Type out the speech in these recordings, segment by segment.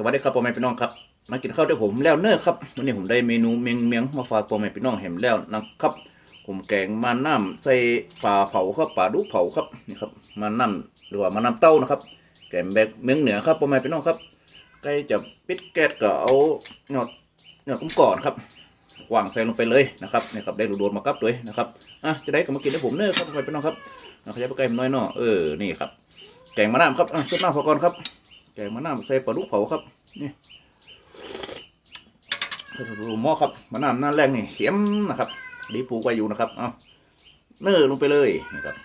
สวัสดีครับพ่อแม่พี่น้องครับมากินข้าวด้วยผมแล้วเนอร์ครับวันนี้ผมได้เมนูเมียงเมียงมาฝากพ่อแม่พี่น้องเห็นแล้วนะครับ ผมแกงมาน้ำใส่ปลาเผาครับปลาดุกเผาครับนี่ครับมาน้ำหรือว่ามาน้ำเต้านะครับ แกงแบบเมืองเหนือครับพ่อแม่พี่น้องครับใกล้จะปิดแก๊สก็เอาหยอดหยอดกุ้งก่อนครับวางใส่ลงไปเลยนะครับนี่ครับได้รูโดนมากับด้วยนะครับอะจะได้ก็มากินด้วยผมเนอร์ครับพ่อแม่พี่น้องครับขยับไปใกลผมหน้อยเนาะเออนี่ครับแกงมาน้ำครับอะชุดหน้าพอก่อนครับ แกงมะนาวใส่ปลาดุกเผาครับ นี่ดูหม้อครับมะนาวหน้าแรกนี่เข็มนะครับดีปลูกไว้อยู่นะครับ เอาเนื้อลงไปเลยนี่ครับ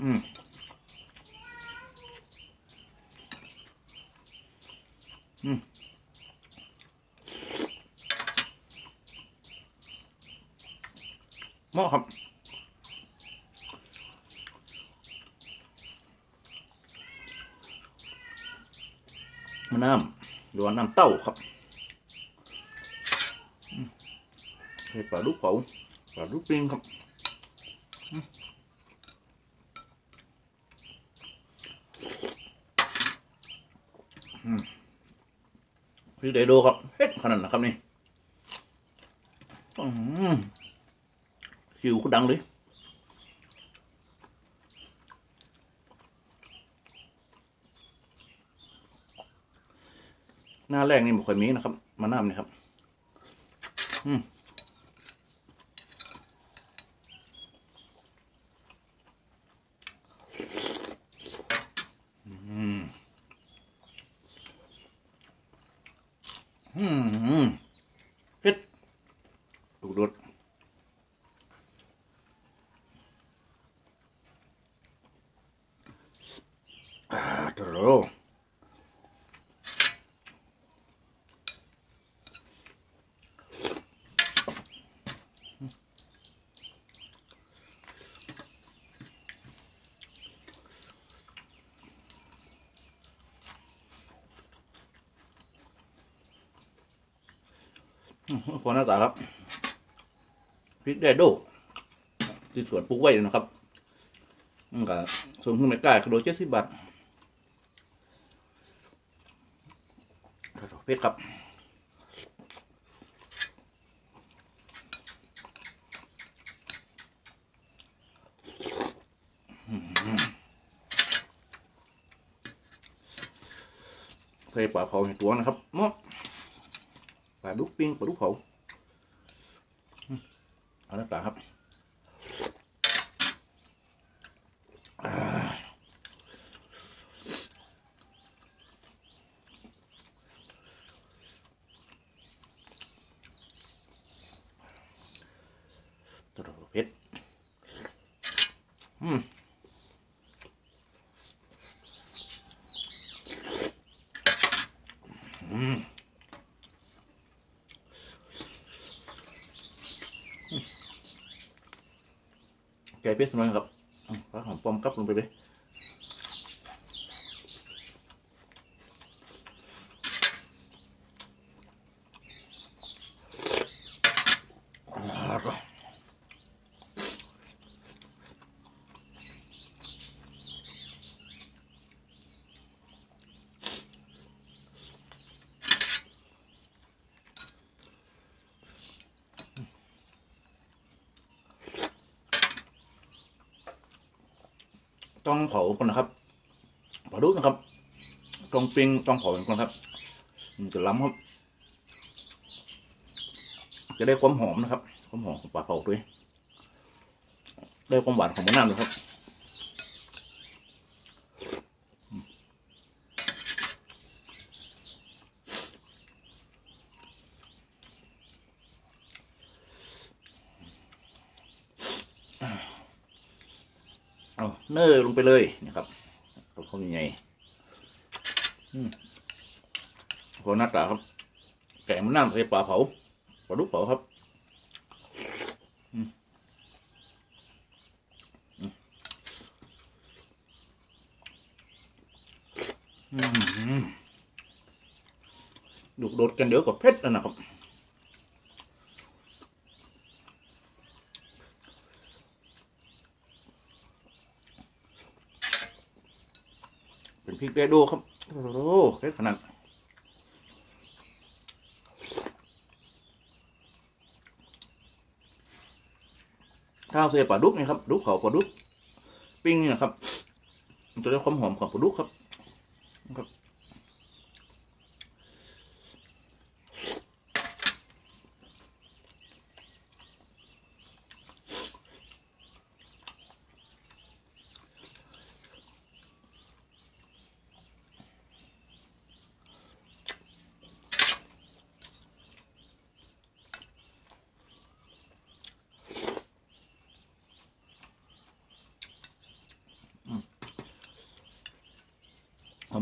อืมอืมหม้อครับ น้ำหรือว่าน้ำเต้าครับอืมให้ปลาดุกเผาปลาดุกปิ้งครับอืมอืมพี่เดโดครับเฮ็ดขนาดนะครับนี่อืมหิวก็ดังเลย หน้าแรกนี่ไม่ค่อยมีนะครับมะนาวนี่ครับ อืมอืมอืมเผ็ดดูดดอ่าตโร พอหน้าตาครับพริกแดดโดที่สวนปลูกไว้นะครับมันก็ส่งขึ้นไม่กล้ากิโลเจ็ดสิบบาทเพชรครับอืมเคยปลาเผาในตัวนะครับเนาะ ปลาดุกปิ้งปลาดุกเผาอืมเอาละปลาครับอ่าตัวเราเผ็ดอืมอืม แกง เป็นสมัยครับอืมปลาหองปอมกับลงไปเลยอ่า ต้องเผาก่อนนะครับเผาดุกนะครับ ต้องปิ้งต้องเผาก่อนครับมันจะล้ำครับ จะได้ความหอมนะครับ ความหอมของปลาเผาด้วย ได้ความหวานของมะนาวด้วยครับ เนอร์ลงไปเลยนะครับกับข้าวใหญ่พอหน้าตาครับ แกงมะนาวใส่ปลาเผาปลาดุกเผาครับดูกโดดกันเดี๋ยวกับเพชรแล้วนะครับ เป็น พริกแดโดครับ โอ้โหเผ็ดขนาดข้าวเสียปลาดุกนี่ครับ ดุกเขาปลาดุก ปิ้งนี่นะครับ จะได้ความหอมของปลาดุกครับครับ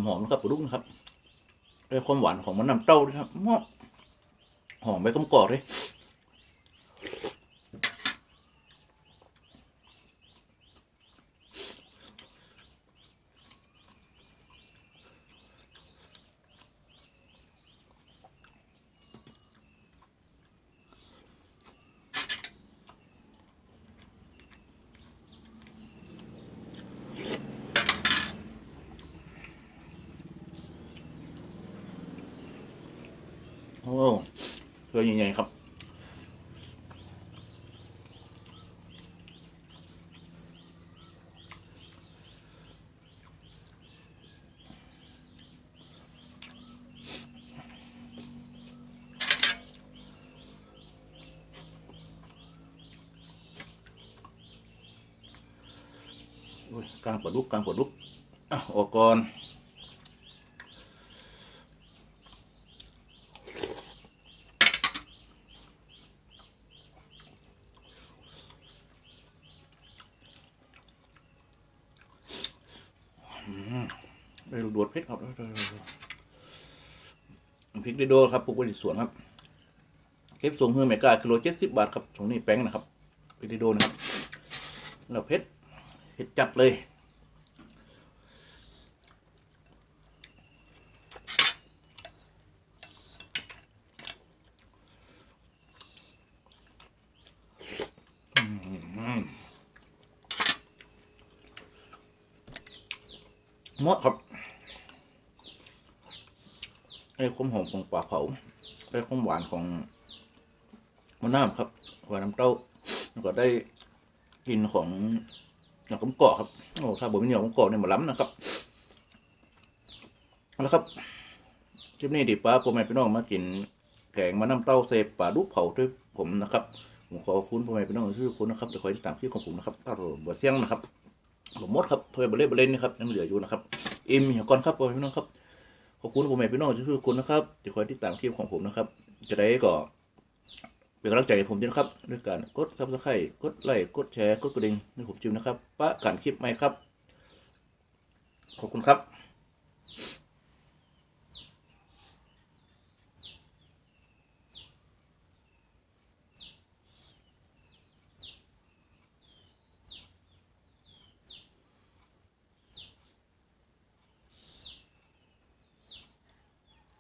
หอมนะครับปลาดุกนะครับได้ความหวานของมันน้ำเต้าด้วยครับหมาะหอมไปกลมกล่อมเลย โอ้ เพื่อใหญ่ๆครับกลางปลาดุกกลางปลาดุกอะออกก่อน ได้ลูกโดดเพชรครับพริกได้โดครับปลูกไว้ในสวนครับ เก็บส่งเฮือเมกากิโลเจ็ดสิบบาทครับตรงนี้แป้งนะครับพริกได้โดนะครับแล้วเพชรเผ็ดจัดเลย เห มาะครับได้ความหอมของปลาเผาได้ความหวานของมะนาวครับหวานน้ำเต้าแล้วก็ได้กลิ่นของหนังกำกอกครับโอ้ถ้าผมไม่เหนียวกำกอกเนี่ยหมดล้ำนะครับเอาละครับคลิปนี้ดิป้าพ่อแม่พี่น้องมากินแกงมะน้ำเต้าเซปลาดุกเผาด้วยผมนะครับผมขอคุณพ่อแม่พี่น้องทุกคนนะครับเดี๋ยวคอยติดตามคลิปของผมนะครับถ้าเรบื่อเสียงนะครับ ผมมดครับถ้วยเบลเล่เบลเล่นนะครับยังเหลืออยู่นะครับอิมอย่าก่อนครับพ่อพี่น้องครับขอบคุณผมแม่พี่น้องทุกคนนะครับที่คอยติดตามคลิปของผมนะครับ จะได้ก็เป็นกำลังใจให้ผมด้วยนะครับด้วยการกดซับสไครต์กดไลค์กดแชร์กดกระดิ่งให้ผมจิ้มนะครับปะกันคลิปใหม่ครับ ขอบคุณครับ